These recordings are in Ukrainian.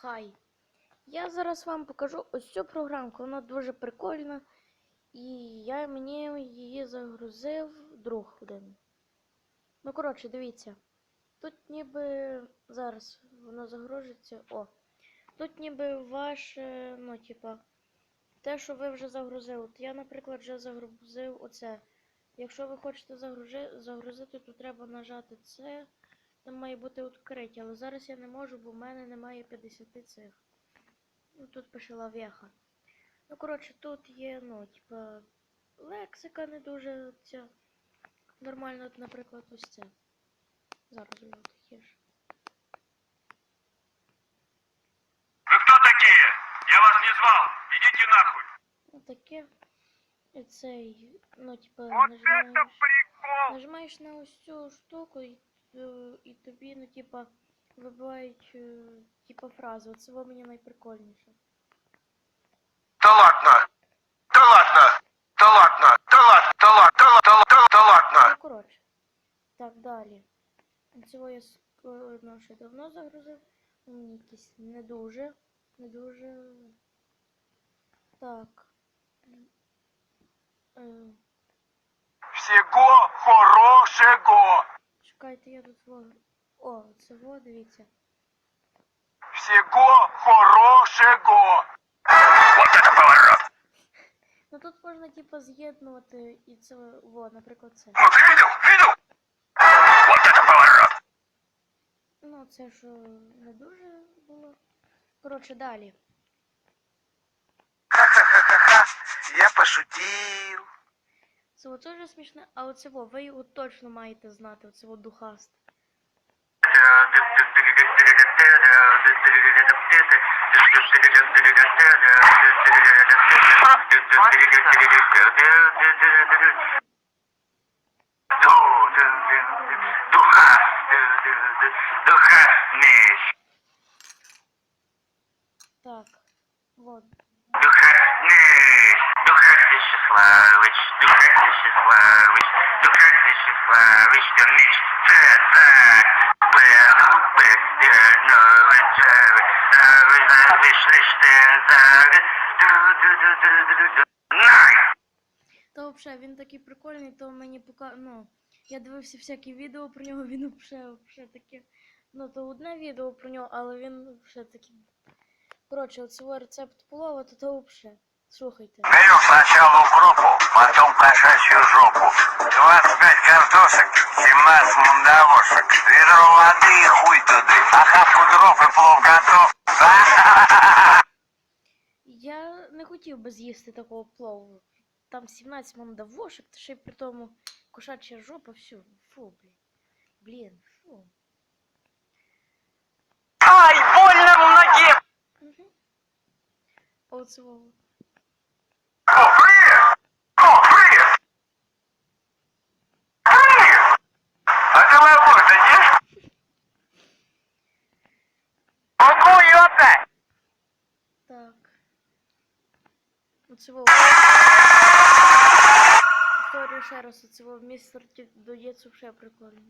Хай. Я зараз вам покажу ось цю програмку. Вона дуже прикольна. І я мені її загрузив друг один. Ну, коротше, дивіться. Тут ніби зараз воно загружиться. О. Тут ніби ваше, ну, типа, те, що ви вже загрузили. От я, наприклад, вже загрузив оце. Якщо ви хочете загрузити, то треба нажати це. Там має бути відкриття, але зараз я не можу, бо в мене немає 50 цих. Ну, тут пише лавеха. Ну, коротше, тут є, ну, типа, лексика не дуже ця. Нормально, от, наприклад, ось це. Зараз я тихіше. Вы кто такие? Я вас не звал. Идите нахуй. Ну таке. І цей, ну, типа, Вот нажимаєш, нажимаєш на ось цю штуку і, і тобі, ну, типа, вибивають, е, типа, фрази. Оце во мені найприкольніше. Да ладно. Да ладно. Да ладно. Да ладно. Да ладно. Да ладно. Да ладно. Да ладно. Ну, коротше. Так, далі. Цього я с- е, ну, ще давно загрузив. Мені якісь не дуже. Не дуже. Так. Е, Всего хорошего. чекайте, я тут во. О, це во, дивіться. Всего хорошего. Вот это поворот. Ну тут можна, типа, з'єднувати і це, во, наприклад, це. Ну ты видел? Видел? Вот это поворот. Ну, це ж е, не дуже було. Коротше, далі. Ха-ха-ха-ха. Я пошутил. Це от дуже смішне, а оце во, ви його точно маєте знати, оце от духаст. Так, вот. духа, меч, духа Вячеславович, духа Вячеславович, духа Завишли штензарь, Та взагалі він такий прикольний, то мені пока. Ну, я дивився всякі відео про нього, він взагалі, таке. Ну, то одне відео про нього, але він такий. Коротше, от свій рецепт плова, то то взагалі. Слухайте. Берем сначала укропу, потом кошачью жопу. 25 картошек, 17 мундавошек. Ведро воды и хуй туды. Охапку дров и плов готов. Я не хотів би з'їсти такого плову. Там 17 мандавошек, та ще й при тому кошача жопа, все. Фу, блін. Блін, фу. Ай, больно в ноге! Угу. Оце оцього. Історію ще раз оцього. Містер доється ще прикольно.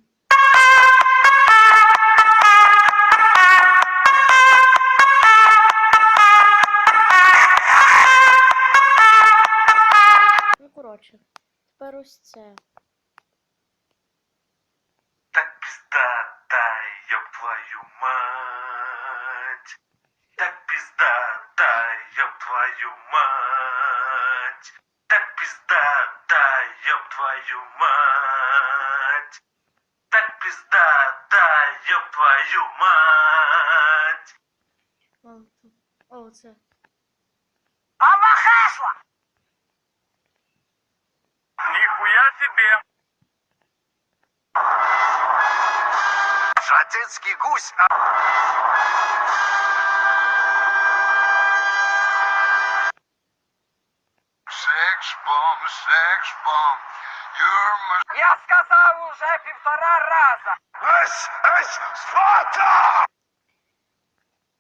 Ну, коротше, тепер ось це. Твою мать. Так пиздата, ёб твою мать. Так пиздата, ёб твою мать. О, це. Амахасла! Нихуя себе! Шатинский гусь, а... уже півтора раза. Спарта!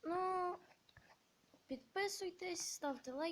Ну, підписуйтесь, ставте лайк.